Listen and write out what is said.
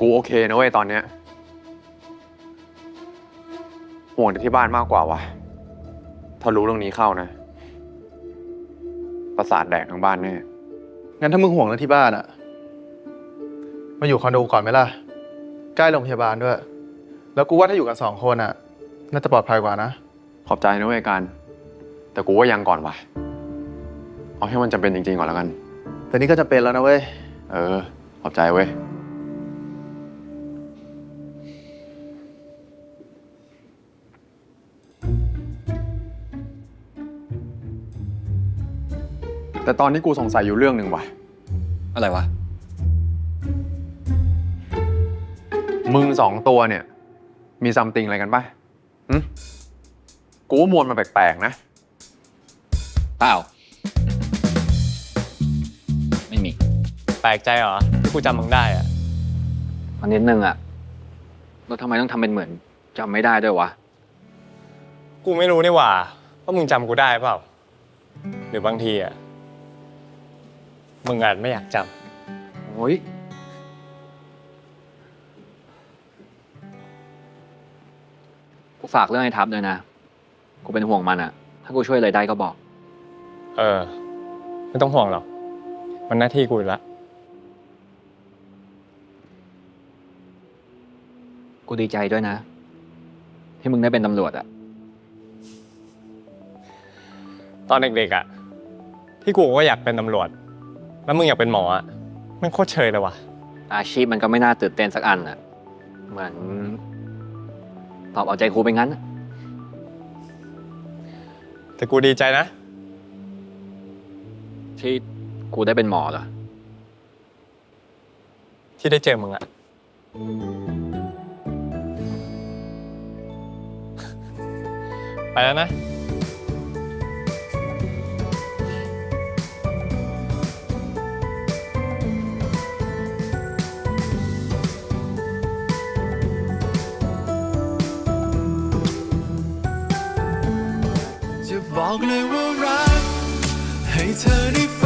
กูโอเคนะเว้ยตอนเนี้ยห่วงแต่ที่บ้านมากกว่าวะถ้ารู้เรื่องนี้เข้านะ ประสาทแดกทั้งบ้านแน่งั้นถ้ามึงห่วงเรื่องที่บ้านอะมาอยู่คอนโดก่อนไหมล่ะ ใกล้โรงพยาบาลด้วย แล้วกูว่าถ้าอยู่กันสองคนอะน่าจะปลอดภัยกว่านะ ขอบใจนะเว้ยการ แต่กูว่ายังก่อนวะเอาให้มันจำเป็นจริงๆก่อนแล้วกัน แต่นี่ก็จะเป็นแล้วนะเว้ย เออ ขอบใจเว้ย แต่ตอนนี้กูสงสัยอยู่เรื่องหนึ่งว่ะ อะไรวะ มึงสองตัวเนี่ย มีซัมติงอะไรกันปะหึกูว่ามวลมันแปลกๆนะ เปล่า ไม่มี แปลกใจเหรอที่กูจำมึงได้อะอันนิดนึงอะแล้วทำไมต้องทำเป็นเหมือนจำไม่ได้ด้วยวะ กูไม่รู้นี่หว่าว่ามึงจำกูได้เปล่า หรือบางทีอะ มึงอาจไม่อยากจโอ้ยกูฝากเรื่องไอ้ทับด้วยนะ กูเป็นห่วงมันอะถ้ากูช่วยอะไรได้ก็บอกำเออ ไม่ต้องห่วงหรอก มันหน้าที่กูอยู่แล้วกูดีใจด้วยนะ ที่มึงได้เป็นตำรวจอะตอนเด็กๆอะที่กูก็อยากเป็นตำรวจ แล้วมึงอยากเป็นหมออะไม่งโคตรเชยเลยว่ะ อาชีพมันก็ไม่น่าตื่นเต้นสักอันอะเหมือน ตอบเอาใจกูไปงั้นอะแต่กูดีใจนะ ที่กูได้เป็นหมอเหรอ ที่ได้เจอมึงอะไปแล้วนะจะ บอกเลยว่ารัก ให้เธอได้